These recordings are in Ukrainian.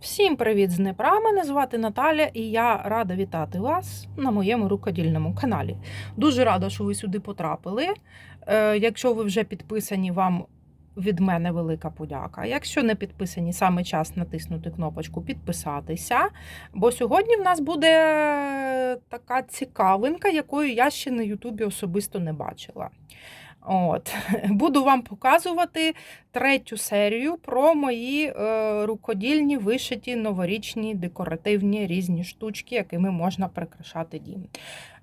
Всім привіт з Дніпра! Мене звати Наталя, і я рада вітати вас на моєму рукодільному каналі. Дуже рада, що ви сюди потрапили. Е, Якщо ви вже підписані, вам від мене велика подяка. Якщо не підписані, саме час натиснути кнопочку підписатися. Bо сьогодні в нас буде така цікавинка, якої я ще на Ютубі особисто не бачила. От. Буду вам показувати третю серію про мої е, рукодільні вишиті новорічні декоративні різні штучки, якими можна прикрашати дім.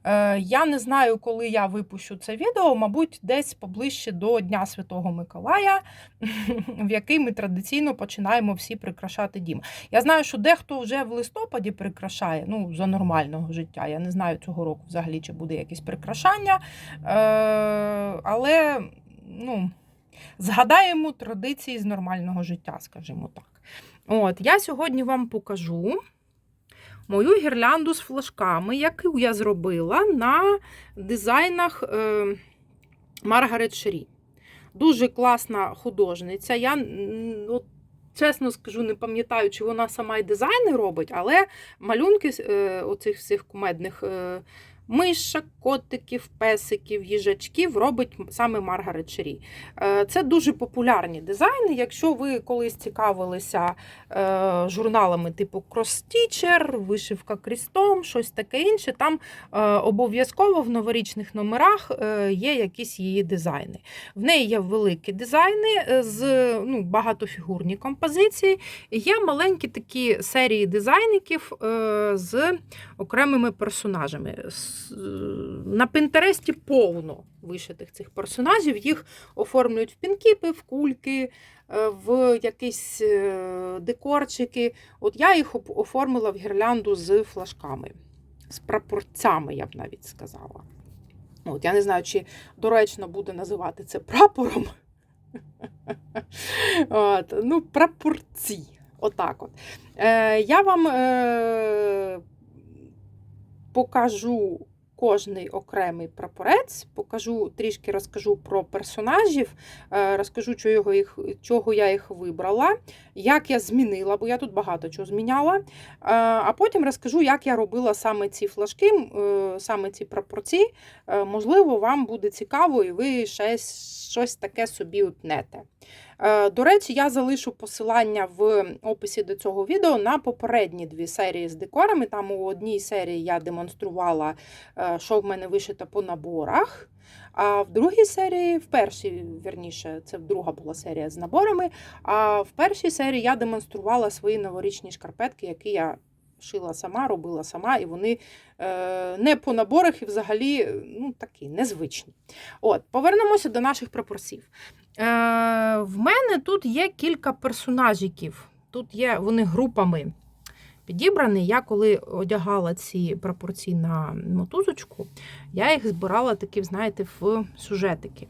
Е, я не знаю, коли я випущу це відео, мабуть, десь поближче до Дня Святого Миколая, в який ми традиційно починаємо всі прикрашати дім. Я знаю, що дехто вже в листопаді прикрашає ну, за нормального життя. Я не знаю цього року взагалі, чи буде якесь прикрашання. Е, але ну, згадаємо традиції з нормального життя, скажімо так. От, Я сьогодні вам покажу мою гірлянду з флажками, яку я зробила на дизайнах е, Маргарет Шері. Дуже класна художниця. Я от, чесно скажу, не пам'ятаю, чи вона сама й дизайни робить, але малюнки е, оцих всіх кумедних. Мишок, котиків, песиків, їжачків робить саме Маргарет Шері. Е, Це дуже популярні дизайни. Якщо ви колись цікавилися е, журналами типу Stitcher, вишивка крістом, щось таке інше, там е, обов'язково в новорічних номерах є якісь її дизайни. В неї є великі дизайни з ну, багатофігурні композиції. Є маленькі такі серії дизайників з окремими персонажами. На Пінтересті повно вишитих цих персонажів. Їх оформлюють в пінкіпи, в кульки, е, в якісь е, декорчики. От я їх оформила в гірлянду з флажками, з прапорцями, я б навіть сказала. От, я не знаю, чи доречно буде називати це прапором. От, ну, прапорці. Отак от. Е, я вам е, покажу кожний окремий прапорець, покажу трішки розкажу про персонажів, е, розкажу, чого, їх, чого я їх вибрала, як я змінила, бо я тут багато чого зміняла. Е, А потім розкажу, як я робила саме ці флажки, е, саме ці прапорці. Можливо, вам буде цікаво, і ви ще щось таке собі утнете. Е, До речі, я залишу посилання в описі до цього відео на попередні дві серії з декорами. Там у одній серії я демонструвала, е, що в мене вишито по наборах. А в другій серії, в першій, вірніше, це друга була серія з наборами. А в першій серії я демонструвала свої новорічні шкарпетки, які я шила сама, робила сама, і вони е, не по наборах і взагалі ну, такі незвичні. От, повернемося до наших пропорцій. Е, в мене тут є кілька персонажиків. Тут є вони групами підібрані. Я коли одягала ці пропорції на мотузочку, я їх збирала такі, знаєте, в сюжетики.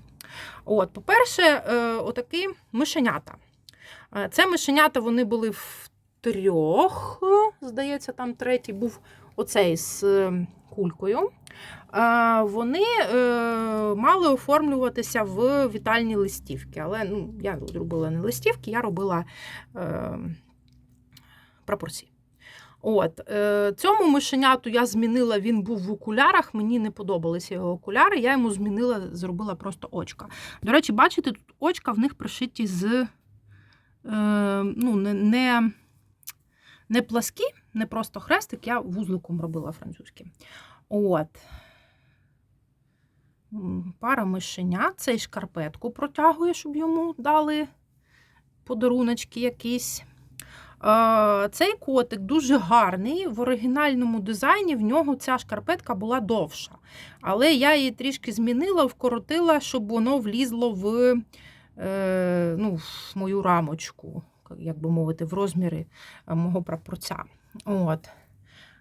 От, по-перше, е, отакі мишенята. Е, Це мишенята вони були в трьох, здається, там третій був оцей з е, кулькою. Е, Вони е, мали оформлюватися в вітальні листівки, але ну, я робила не листівки, я робила е, прапорці. От, е, Цьому мишеняту я змінила, він був в окулярах, мені не подобалися його окуляри, я йому змінила, зробила просто очка. До речі, бачите, тут очка в них пришиті з е, ну, не, не, не пласкі, не просто хрестик, я вузликом робила французьким. От. Пара мишенят, цей шкарпетку протягує, щоб йому дали подаруночки якісь. Цей котик дуже гарний. В оригінальному дизайні в нього ця шкарпетка була довша. Але я її трішки змінила, вкоротила, щоб воно влізло в, е, ну, в мою рамочку, як би мовити, в розміри е, мого прапорця. От.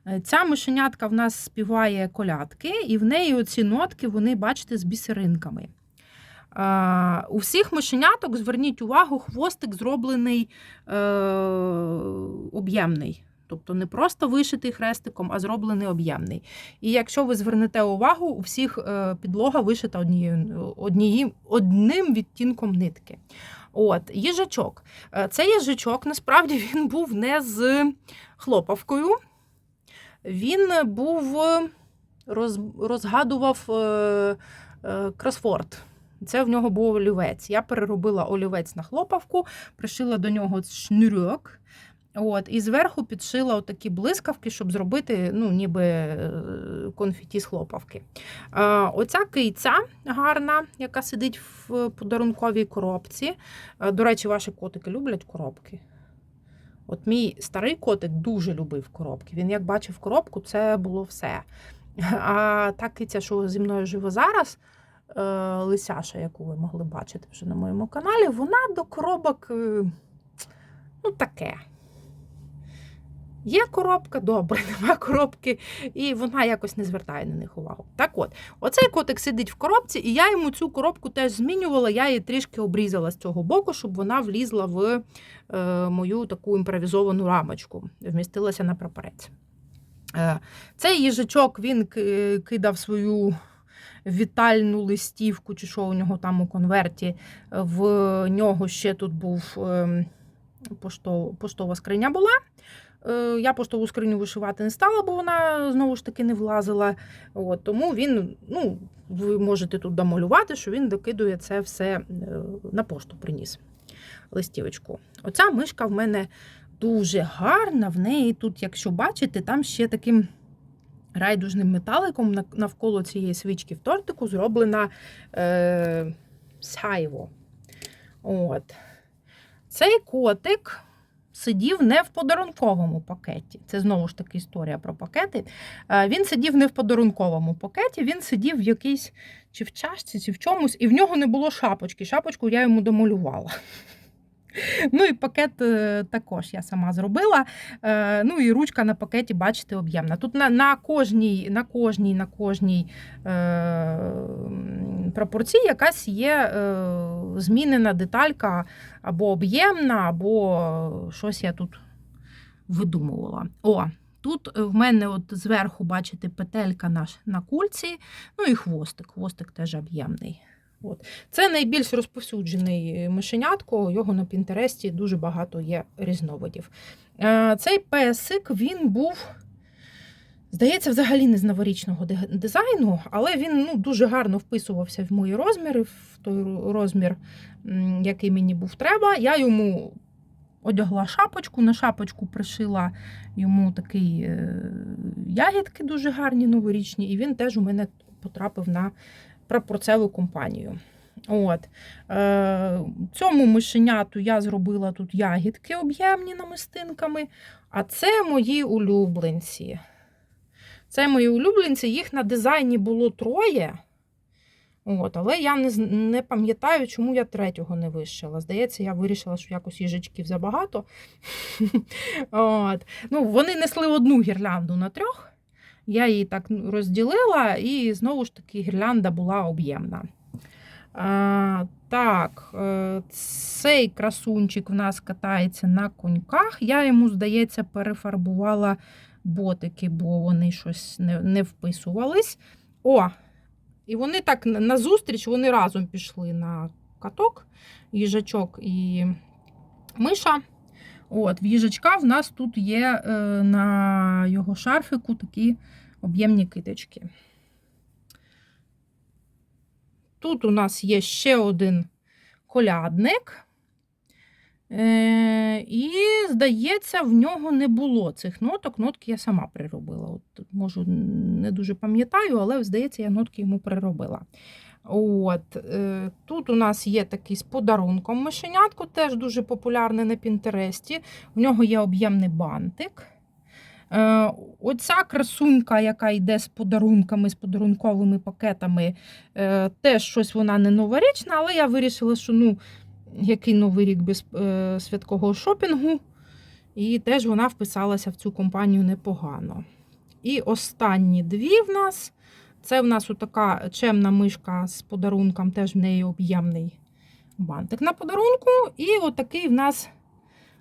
Е, Ця мишенятка в нас співає колядки, і в неї оці нотки, вони, бачите, з бісеринками. А, у всіх мишеняток, зверніть увагу, хвостик зроблений е, об'ємний. Тобто не просто вишитий хрестиком, а зроблений об'ємний. І якщо ви звернете увагу, у всіх е, підлога вишита однією, однією, одним відтінком нитки. От, їжачок. Е, Цей їжачок насправді він був не з хлопавкою. Він був е, роз, розгадував е, кросфорд. Це в нього був олівець. Я переробила олівець на хлопавку, пришила до нього шнурок. От, і зверху підшила отакі блискавки, щоб зробити ну, ніби е, конфеті з хлопавки. Оця киця гарна, яка сидить в подарунковій коробці. Е, До речі, ваші котики люблять коробки. От мій старий котик дуже любив коробки. Він, як бачив коробку, це було все. А та киця, що зі мною живе зараз, е, Лисяша, яку ви могли бачити вже на моєму каналі, вона до коробок ну, таке. Є коробка, добре, нема коробки, і вона якось не звертає на них увагу. Так от, оцей котик сидить в коробці, і я йому цю коробку теж змінювала, я її трішки обрізала з цього боку, щоб вона влізла в е, мою таку імпровізовану рамочку, вмістилася на прапорець. Е, цей їжачок він кидав свою вітальну листівку, чи що у нього там у конверті. В нього ще тут був ем, поштова скриня була. Е, Я поштову скриню вишивати не стала, бо вона знову ж таки не влазила. От, тому він, ну, ви можете тут домалювати, що він докидує це все е, на пошту приніс листівочку. Оця мишка в мене дуже гарна. В неї тут, якщо бачите, там ще таким райдужним металиком навколо цієї свічки в тортику зроблена е, сяйво. От. Цей котик сидів не в подарунковому пакеті. Це знову ж таки історія про пакети. Е, Він сидів не в подарунковому пакеті, він сидів в якійсь чи в чашці, чи в чомусь, і в нього не було шапочки. Шапочку я йому домалювала. Ну і пакет е, також я сама зробила. Е, Ну і ручка на пакеті, бачите, об'ємна. Тут на, на кожній, на кожній, на кожній е, пропорції якась є змінена деталька або об'ємна, або щось я тут видумувала. О, тут в мене от зверху, бачите, петелька на, ш- на кульці, ну і хвостик. Хвостик теж об'ємний. От. Це найбільш розповсюджений мишенятко, його на Пінтересті дуже багато є різновидів. Е, Цей песик він був, здається, взагалі не з новорічного дизайну, але він ну, дуже гарно вписувався в мої розміри, в той розмір, який мені був треба. Я йому одягла шапочку, на шапочку пришила йому такий е, ягідки дуже гарні новорічні, і він теж у мене потрапив на прапорцеву компанію. От. Е, цьому мишеняту я зробила тут ягідки об'ємні намистинками, а це мої улюбленці. Це мої улюбленці, їх на дизайні було троє. От, але я не, не пам'ятаю, чому я третього не вишила. Здається, я вирішила, що якось їжачків забагато. От. Ну, вони несли одну гірлянду на трьох. Я її так ну, розділила, і знову ж таки гірлянда була об'ємна. А, так, е, цей красунчик в нас катається на коньках. Я йому, здається, перефарбувала ботики, бо вони щось не, не вписувались. О! І вони так назустріч вони разом пішли на каток, їжачок і миша. От, в їжачка в нас тут є е, на його шарфику такі об'ємні киточки. Тут у нас є ще один колядник. Е, і, здається, в нього не було цих ноток. Нотки я сама приробила. От, можу, не дуже пам'ятаю, але, здається, я нотки йому приробила. От, е, тут у нас є такий з подарунком мишенятко, теж дуже популярний на Пінтересті. В нього є об'ємний бантик. Е, Оця красунька, яка йде з подарунками, з подарунковими пакетами, е, теж щось вона не новорічна, але я вирішила, що ну, який новий рік без е, святкого шопінгу. І теж вона вписалася в цю компанію непогано. І останні дві в нас. Це в нас така чемна мишка з подарунком, теж в неї об'ємний бантик на подарунку. І отакий в нас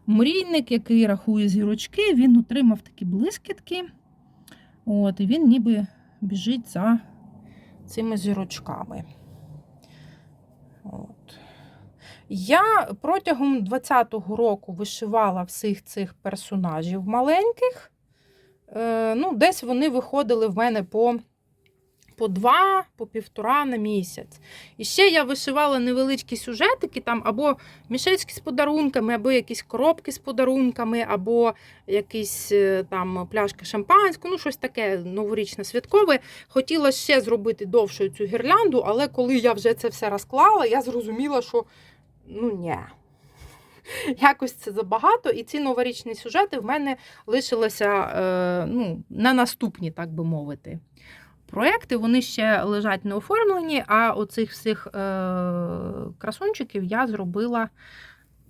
мрійник, який рахує зірочки, він отримав такі блискітки. От, і він ніби біжить за цими зірочками. От. Я протягом 20-го року вишивала всіх цих персонажів маленьких. Е, ну, Десь вони виходили в мене по по два, по півтора на місяць. І ще я вишивала невеличкі сюжетики, там або мішечки з подарунками, або якісь коробки з подарунками, або якісь е, там пляшки шампанського, ну щось таке новорічне святкове. Хотіла ще зробити довшою цю гірлянду, але коли я вже це все розклала, я зрозуміла, що ну ні. Якось це забагато, і ці новорічні сюжети в мене лишилися е, ну, на наступні, так би мовити проекти, вони ще лежать не оформлені, а оцих всіх е- красунчиків я зробила.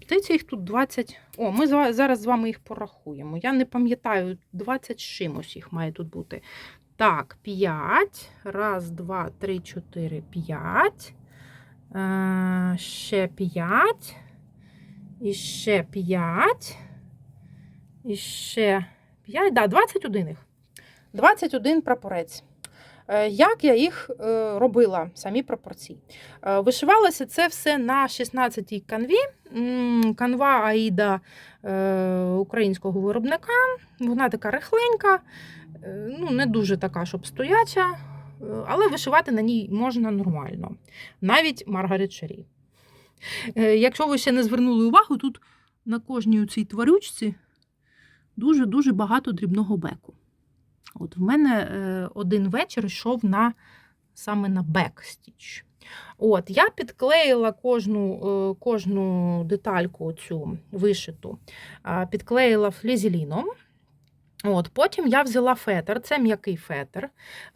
Здається, їх тут 20. О, ми зараз з вами їх порахуємо. Я не пам'ятаю, 20 чимось їх має тут бути. Так, 5. Раз, два, три, чотири, 5. Е, ще 5. І ще 5. І ще 5. Да, 21 їх. 21 прапорець. Е, як я їх е, робила, самі пропорції? Е, вишивалося це все на 16-й канві. Канва Аїда українського виробника. Вона така рихленька, ну не дуже така, щоб стояча, але вишивати на ній можна нормально. Навіть Маргарет Шері. Якщо ви ще не звернули увагу, тут на кожній цій тварючці дуже-дуже багато дрібного беку. От В мене е, один вечір йшов на, саме на бекстіч. От, Я підклеїла кожну е, кожну детальку цю вишиту, підклеїла флізеліном. От, Потім я взяла фетр, це м'який фетр.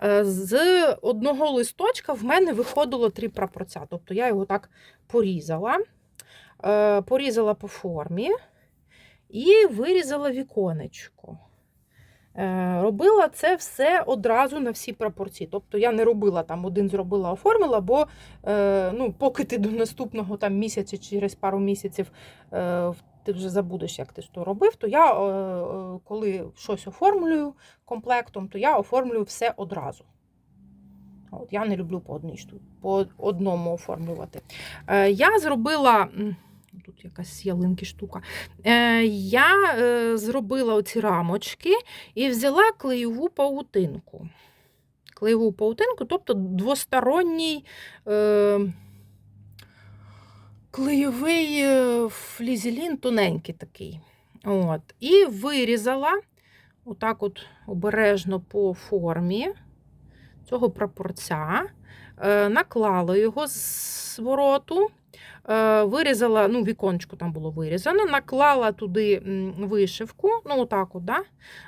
Е, з одного листочка в мене виходило три прапорця. Тобто я його так порізала, порізала по формі і вирізала віконечко. Е, робила це все одразу на всі пропорції. Тобто я не робила там один зробила, оформила, бо е, ну, поки ти до наступного там місяця через пару місяців е, ти вже забудеш, як ти що робив, то я, коли щось оформлюю комплектом, то я оформлюю все одразу. От, Я не люблю по одній по одному оформлювати. Я зробила тут якась ялинки штука. Е, Я е, зробила оці рамочки і взяла клеєву паутинку. Клеєву паутинку, тобто двосторонній е, клеєвий е, флізелін тоненький такий. От. І вирізала отак от обережно по формі цього прапорця, е, наклала його з вороту. Е, вирізала, ну, віконечко там було вирізано, наклала туди вишивку, ну, отак от, да?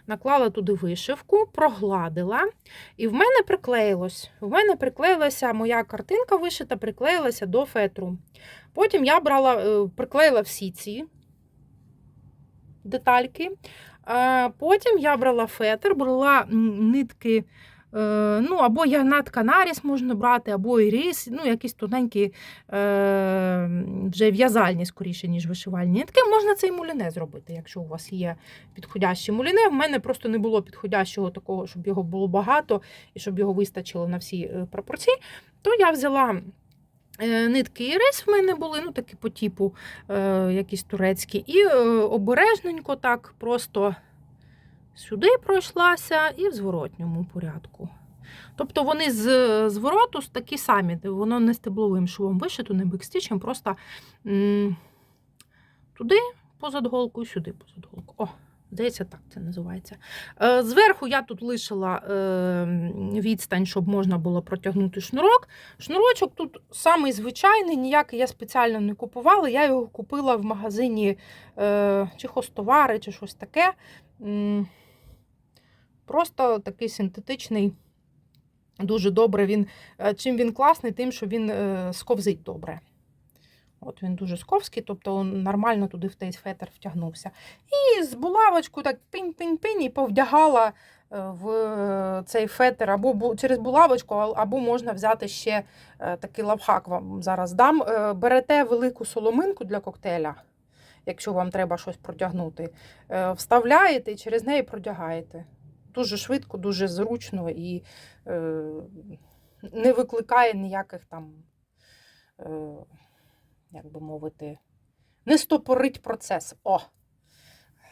наклала туди вишивку, прогладила, і в мене приклеїлось. В мене приклеїлася моя картинка вишита, приклеїлася до фетру. Потім я брала, е, приклеїла всі ці детальки. Е, потім я брала фетр, брала нитки. Е, ну, Або ягнат Канаріс можна брати, або ірис, ну, якісь тоненькі е, вже в'язальні, скоріше, ніж вишивальні нитки. Можна цей муліне зробити, якщо у вас є підходящі муліне. В мене просто не було підходящого такого, щоб його було багато і щоб його вистачило на всі е, пропорції. То я взяла. Нитки і рис в мене були, ну такі по типу е, якісь турецькі, і е, обережненько так просто сюди пройшлася і в зворотньому порядку. Тобто вони з звороту такі самі, воно не стебловим швом вишито, не бекстічем, просто м туди позад голку і сюди позад голку. О, здається, так це називається. Е, зверху я тут лишила е, відстань, щоб можна було протягнути шнурок. Шнурочок тут самий звичайний, ніякий я спеціально не купувала. Я його купила в магазині е, чи хостовари, чи щось таке. Просто такий синтетичний, дуже добре. Він, е, Чим він класний, тим, що він е, сковзить добре. От Він дуже сковський, тобто нормально туди в той фетр втягнувся. І з булавочку так пинь-пинь-пинь і повдягала е, в цей фетр або через булавочку, або можна взяти ще такий лавхак вам зараз дам. Берете велику соломинку для коктейля, якщо вам треба щось протягнути, вставляєте і через неї продягаєте дуже швидко, дуже зручно і е, не викликає ніяких там е, як би мовити, не стопорить процес. О!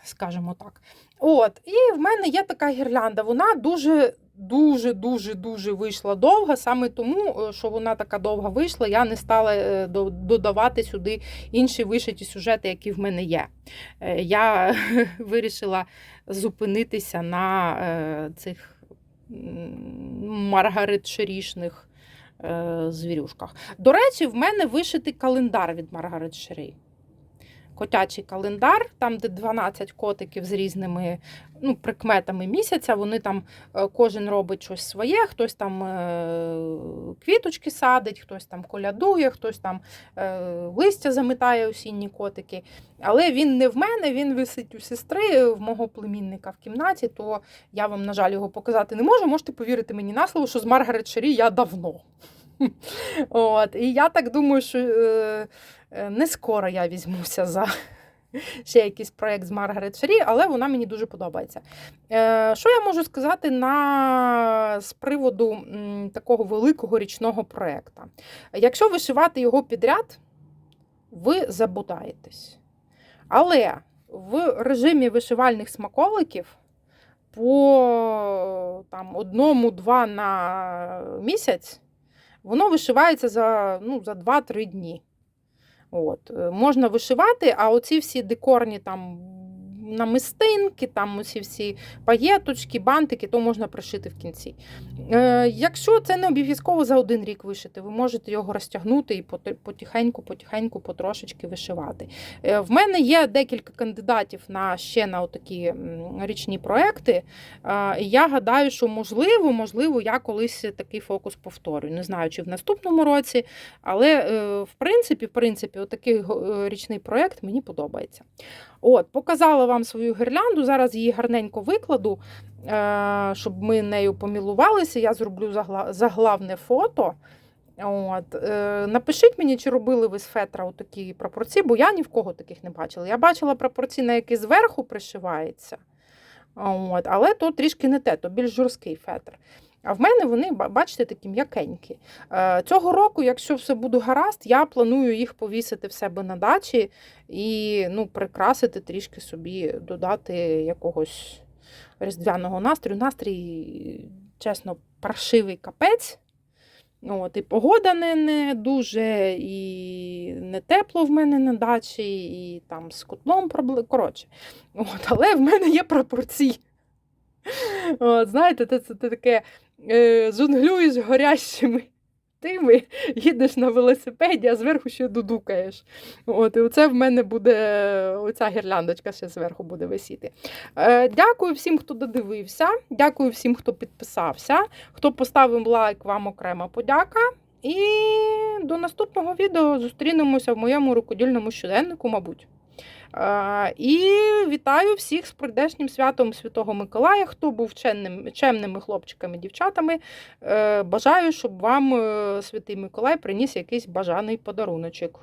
Скажімо так. От, і в мене є така гірлянда. Вона дуже, дуже, дуже, дуже вийшла довга. Саме тому, е, що вона така довга вийшла, я не стала е, додавати сюди інші вишиті сюжети, які в мене є. Е, Я вирішила зупинитися на цих м, Маргарет Шерішних е, звірюшках. До речі, в мене вишитий календар від Маргарет Шері. Котячий календар, там, де 12 котиків з різними ну, прикметами місяця. Вони там е, кожен робить щось своє, хтось там е, квіточки садить, хтось там колядує, хтось там е, листя замитає осінні котики. Але він не в мене, він висить у сестри, в мого племінника в кімнаті, то я вам, на жаль, його показати не можу. Можете повірити мені на слово, що з Маргарет Шері я давно. От, і я так думаю, що е, не скоро я візьмуся за ще якийсь проєкт з Маргарет Шері, але вона мені дуже подобається. Е, що я можу сказати на, з приводу такого великого річного проєкту? Якщо вишивати його підряд, ви забудаєтесь. Але в режимі вишивальних смаколиків по там, одному-два на місяць воно вишивається за, ну, за 2-3 дні. От. е, Можна вишивати, а оці всі декорні там намистинки, там оці всі паєточки, бантики, то можна пришити в кінці. Е, якщо це не обов'язково за один рік вишити, ви можете його розтягнути і потихеньку, потихеньку, потрошечки вишивати. Е, в мене є декілька кандидатів на ще на такі річні проекти. Е, я гадаю, що можливо, можливо, я колись такий фокус повторю. Не знаю, чи в наступному році, але е, в принципі, в принципі, отакий річний проект мені подобається. От, показала вам свою гірлянду. Зараз її гарненько викладу, е, щоб ми нею помілувалися. Я зроблю загла- заглавне фото. От, е, напишіть мені, чи робили ви з фетра такі прапорці, бо я ні в кого таких не бачила. Я бачила прапорці, на які зверху пришивається. От, але то трішки не те, то більш жорсткий фетр. А в мене вони, бачите, такі м'якенькі. Е, Цього року, якщо все буде гаразд, я планую їх повісити в себе на дачі і ну, прикрасити трішки собі, додати якогось різдвяного настрою. Настрій, чесно, паршивий капець. От, і погода не, не дуже, і не тепло в мене на дачі, і там з котлом проблеми. Коротше, от, але в мене є пропорції. От, знаєте, це, це, це таке е, жонглюєш горящими тими, їдеш на велосипеді, а зверху ще дудукаєш. От, і оце в мене буде оця гірляндочка ще зверху буде висіти. Е, дякую всім, хто додивився. Дякую всім, хто підписався. Хто поставив лайк, вам окрема подяка. І до наступного відео зустрінемося в моєму рукодільному щоденнику, мабуть. Е, І вітаю всіх з прийдешнім святом Святого Миколая, хто був чемним, чемними хлопчиками, дівчатами. Е, Бажаю, щоб вам е, Святий Миколай приніс якийсь бажаний подаруночок.